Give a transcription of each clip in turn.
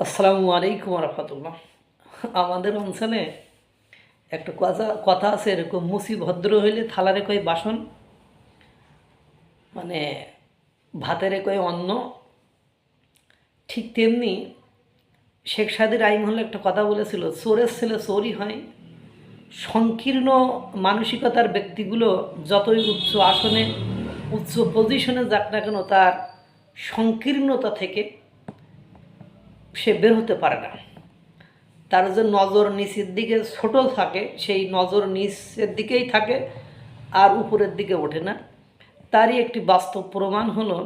আসসালামু আলাইকুম রহমতুল্লাহ। আমাদের অঞ্চলে একটা কথা কথা আছে, এরকম মুসি ভদ্র হইলে থালারে কই বাসন মানে ভাতেরে কই অন্ন। ঠিক তেমনি শেখ সাদির আইমহল একটা কথা বলেছিল, চোরের ছেলে চোরই হয়। সংকীর্ণ মানসিকতার ব্যক্তিগুলো যতই উচ্চ আসনে, উচ্চ পজিশনে যাক না কেন, তার সংকীর্ণতা থেকে সে বের হতে পারে না। তার যে নজর নিচের দিকে ছোট থাকে, সেই নজর নিচের দিকেই থাকে আর উপরের দিকে ওঠে না। তারই একটি বাস্তব প্রমাণ হলো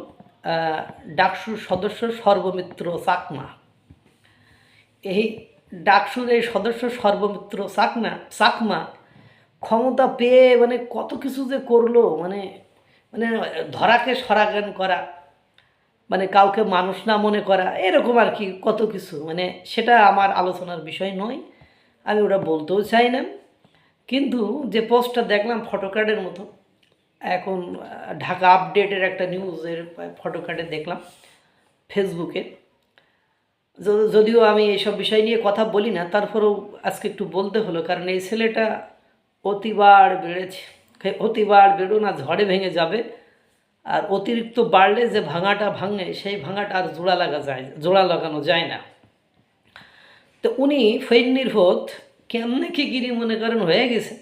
ডাকসুর সদস্য সর্বমিত্র চাকমা এই ডাকসুর এই সদস্য সর্বমিত্র চাকমা চাকমা ক্ষমতা পেয়ে মানে কত কিছু যে করল মানে মানে ধরাকে সরাগান করা। মানে কাউকে মানুষ না মনে করা, এরকম আর কি কত কিছু। মানে সেটা আমার আলোচনার বিষয় নয়, আমি ওটা বলতেও চাই না। কিন্তু যে পোস্টটা দেখলাম ফটোকার্ডের মতো, এখন ঢাকা আপডেটের একটা নিউজের ফটো ফটোকার্ডে দেখলাম ফেসবুকে যদিও আমি এইসব বিষয় নিয়ে কথা বলি না, তারপরেও আজকে একটু বলতে হলো, কারণ এই ছেলেটা অতিবার বেড়েছে, অতিবার বেরো না, ঝড়ে ভেঙে যাবে। আর অতিরিক্ত বাড়লে যে ভাঙাটা ভাঙে, সেই ভাঙাটা আর জোড়া লাগা যায়, জোড়া লাগানো যায় না। তো উনি ফৈন নির্ভোধ কেমনে কি গিরি মনে করেন হয়ে গেছে।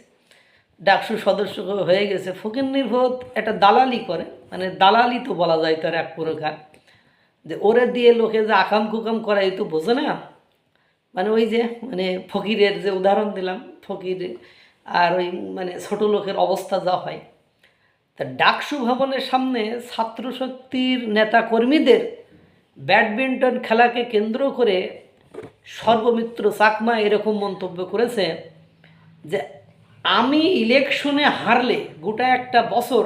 ডাকসু সদস্য হয়ে গেছে। ফকির নির্ভোধ একটা দালালি করে মানে দালালি তো বলা যায় তার এক প্রকার। যে ওরে দিয়ে লোকে যে আকাম কুকাম করা এই তো বোঝে না। মানে ওই যে মানে ফকিরের যে উদাহরণ দিলাম, ফকির আর ওই মানে ছোট লোকের অবস্থা যা হয়। তা ডাকসু ভবনের সামনে ছাত্রশক্তির নেতা কর্মীদের ব্যাডমিন্টন খেলাকে কেন্দ্র করে সর্বমিত্র চাকমা এরকম মন্তব্য করেছে যে, আমি ইলেকশনে হারলে গোটা একটা বছর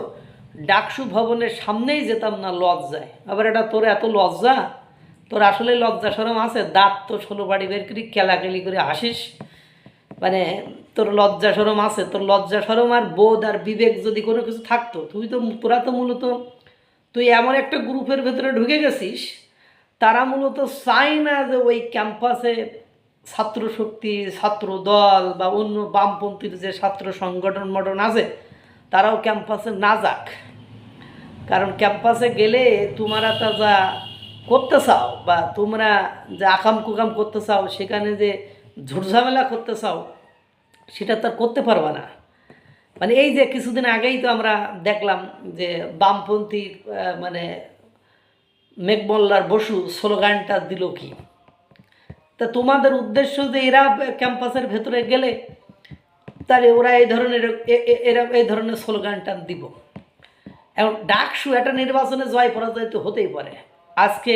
ডাকসু ভবনের সামনেই যেতাম না লজ্জায়। আবার এটা তোর এত লজ্জা? তোর আসলে লজ্জা সরম আছে? দাঁত তো ষোলো বাড়ি বের করি, কেলাকেলি করে হাসিস মানে তোর লজ্জা সরম আছে, তোর লজ্জা সরম আর বোধ আর বিবেক যদি কোনো কিছু থাকতো, তুই তো তোরা তো মূলত, তুই এমন একটা গ্রুপের ভেতরে ঢুকে গেছিস, তারা মূলত চায় না যে ওই ক্যাম্পাসে ছাত্র শক্তি ছাত্র দল বা অন্য বামপন্থীর যে ছাত্র সংগঠন মটন আছে, তারাও ক্যাম্পাসে না যাক। কারণ ক্যাম্পাসে গেলে তোমরা তা যা করতে চাও বা তোমরা যে আকাম কুকাম করতে চাও, সেখানে যে ঝুটঝামেলা করতে চাও, সেটা তো করতে পারবে না। মানে এই যে কিছুদিন আগেই তো আমরা দেখলাম যে বামপন্থী মানে মেঘমল্লার বসু স্লোগানটা দিল কি? তা তোমাদের উদ্দেশ্য যে এরা ক্যাম্পাসের ভেতরে গেলে, তাহলে ওরা এই ধরনের এরা এই ধরনের স্লোগানটা দিব। এখন ডাকসু একটা নির্বাচনে জয় পরাজয় তো হতেই পারে। আজকে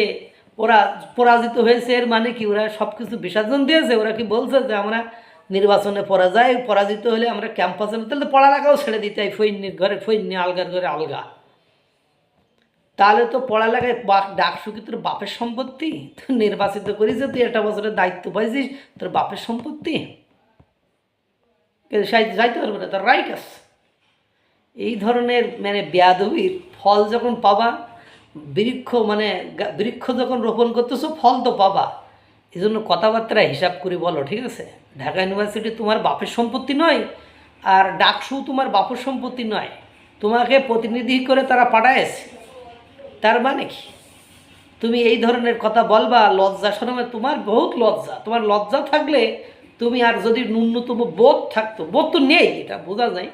ওরা পরাজিত হয়েছে, এর মানে কি? ওরা সব কিছু বিসর্জন দিয়েছে, ওরা কি বলছে যে আমরা নির্বাচনে পরা পরাজয় পরাজিত হলে আমরা ক্যাম্পাসে, তাহলে তো পড়ালেখাও ছেড়ে দিতে হয় ফৈন্যের ঘরে ফৈন্য আলগার ঘরে আলগা। তাহলে তো পড়ালেখায় বা- ডাকসু কি তোর বাপের সম্পত্তি? তুই নির্বাচিত করিস তুই একটা বছরের দায়িত্ব পাইছিস, তোর বাপের সম্পত্তি? যাইতে পারবে না, তার রাইট আছে। এই ধরনের মানে বেয়াদবির ফল যখন পাবা বৃক্ষ মানে বৃক্ষ যখন রোপণ করতেছো, ফল তো পাবা। এই জন্য কথাবার্তা হিসাব করে বলো, ঠিক আছে? ঢাকা ইউনিভার্সিটি তোমার বাপের সম্পত্তি নয়, আর ডাকসু তোমার বাপের সম্পত্তি নয়। তোমাকে প্রতিনিধি করে তারা পাঠায়েছে তার মানে কি? তুমি এই ধরনের কথা বলবা, লজ্জা শরমে তোমার বহুত লজ্জা। তোমার লজ্জা থাকলে তুমি আর যদি ন্যূনতম বোধ থাকতো, বোধ তো নেই, এটা বোঝা যায়।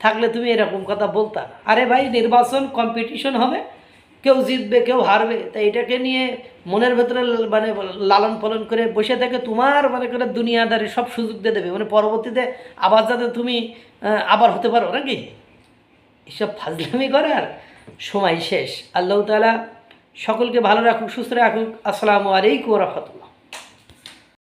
থাকলে তুমি এরকম কথা বলতা। আরে ভাই, নির্বাচন কম্পিটিশন হবে। কেউ জিতবে, কেউ হারবে, তাই এটাকে নিয়ে মনের ভেতরে মানে লালন পালন করে বসে থাকে তোমার মানে করে দুনিয়াদারি সব সুযোগ দিয়ে দেবে। মানে পরবর্তীতে আবার যাতে তুমি আবার হতে পারো নাকি? এসব ফাজলামি করার সময় শেষ। আল্লাহ তালা সকলকে ভালো রাখুক, সুস্থ রাখুক। আসসালামু আলাইকুম রহমতুল্লাহ।